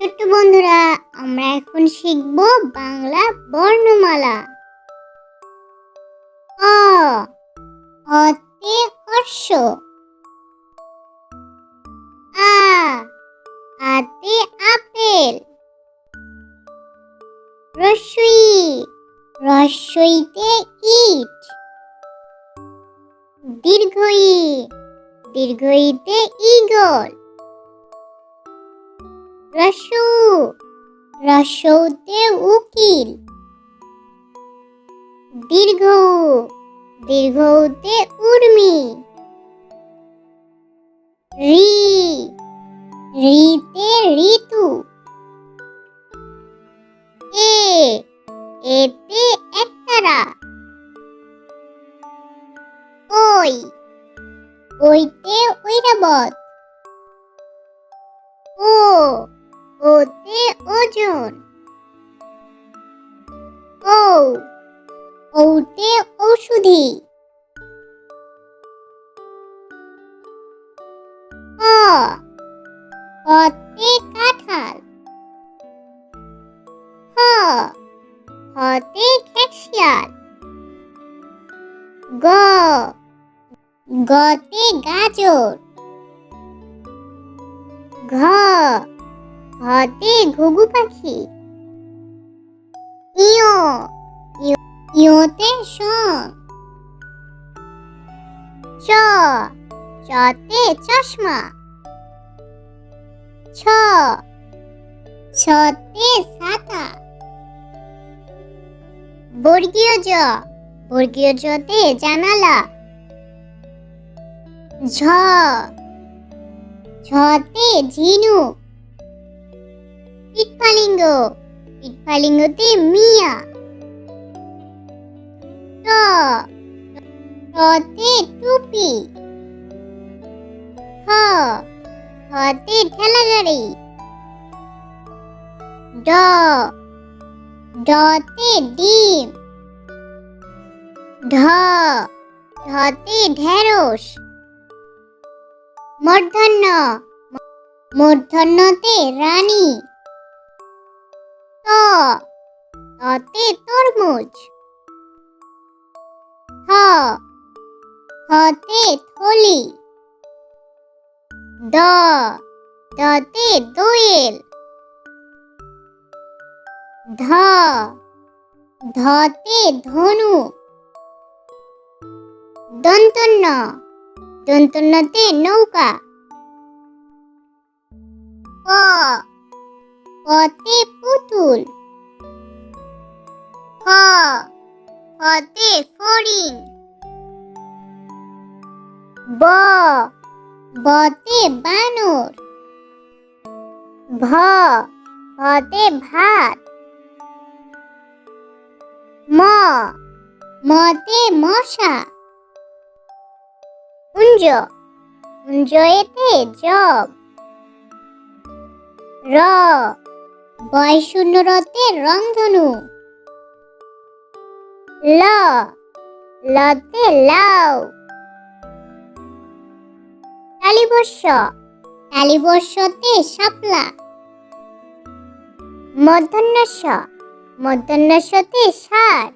ছোট্ট বন্ধুরা, আমরা এখন শিখব বাংলা বর্ণমালা। অ অতে হর্ষ আ, আতে আপেল। রসই, রসইতে ইট। দীর্ঘই, দীর্ঘইতে ইগল রসু, রসৌতে উকিল। দীর্ঘ, দীর্ঘতে উর্মি। রি, রিতে ঋতু। এ, এতে একতারা। ওই, ওইতে ঐরাবত। ও ওতে ওজন। ও ওতে ঔষধি। হতে কাঁঠাল। হ হতে খেকশিয়াল গ গতে গাজর। ঘ ঘতে ঘুঘু পাখি। ইয়, ইয়- ইয়তে শং চ, চতে চশমা। ছ, ছতে ছাতা। বর্গীয় জ, বর্গীয় জতে জানালা। ঝ ঝতে ঝিনুক। পিটপালিঙ্গ পিটপালিঙ্গতে মিয়া ট টতে টুপি হ হতে ঠেলা গাড়ি ড ডতে ডিম ঢ ঢতে ঢেঁড়স মূর্ধন্য মূর্ধন্যতে রানী ত, ততে তরমুজ। থ থতে থলি। দ দতে দোয়েল। ধ, ধতে ধনু। দন্তন্য দন্তন্যতে নৌকা। প পতে পুতুল। ফ ফতে ফড়িং। ব, বতে বানর। ভ ভতে ভাত। ম, মতে মশা। কুঞ্জ কুঞ্জয়েতে জব। র বয় রতে রংধনু। ল, লতে লাউ। তালিবর্ষ তালিবর্ষতে শাপলা। মধ্যাহ্নস্য মধ্যাহ্নস্যতে সার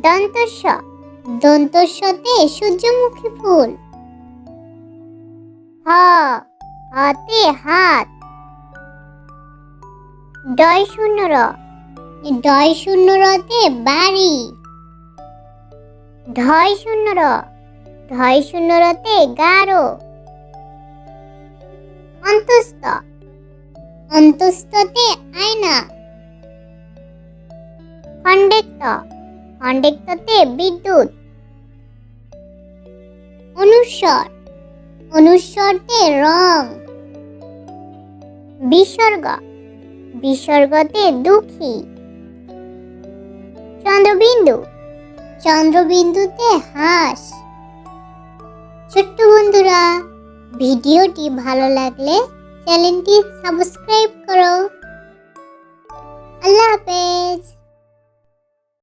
দন্তস্য দন্তস্যতে সূর্যমুখী ফুল। হ, হাতে হাত। ডয় শূন্য র ডয় শূন্য বাড়ি। ঢয় শূন্য র ঢয় শূন্য রতে গাঢ় অন্তস্থ। অন্তস্থতে আয়না। খণ্ডেক্ত। খণ্ডেক্ততে বিদ্যুৎ। অনুস্বর। অনুস্বরতে রং। বিসর্গ। বিসর্গতে দুঃখী। চন্দ্রবিন্দু, চন্দ্রবিন্দুতে হাস। ছোট্ট বন্ধুরা, ভিডিওটি ভালো লাগলে চ্যানেলটি সাবস্ক্রাইব করো। আল্লাহ হাফেজ।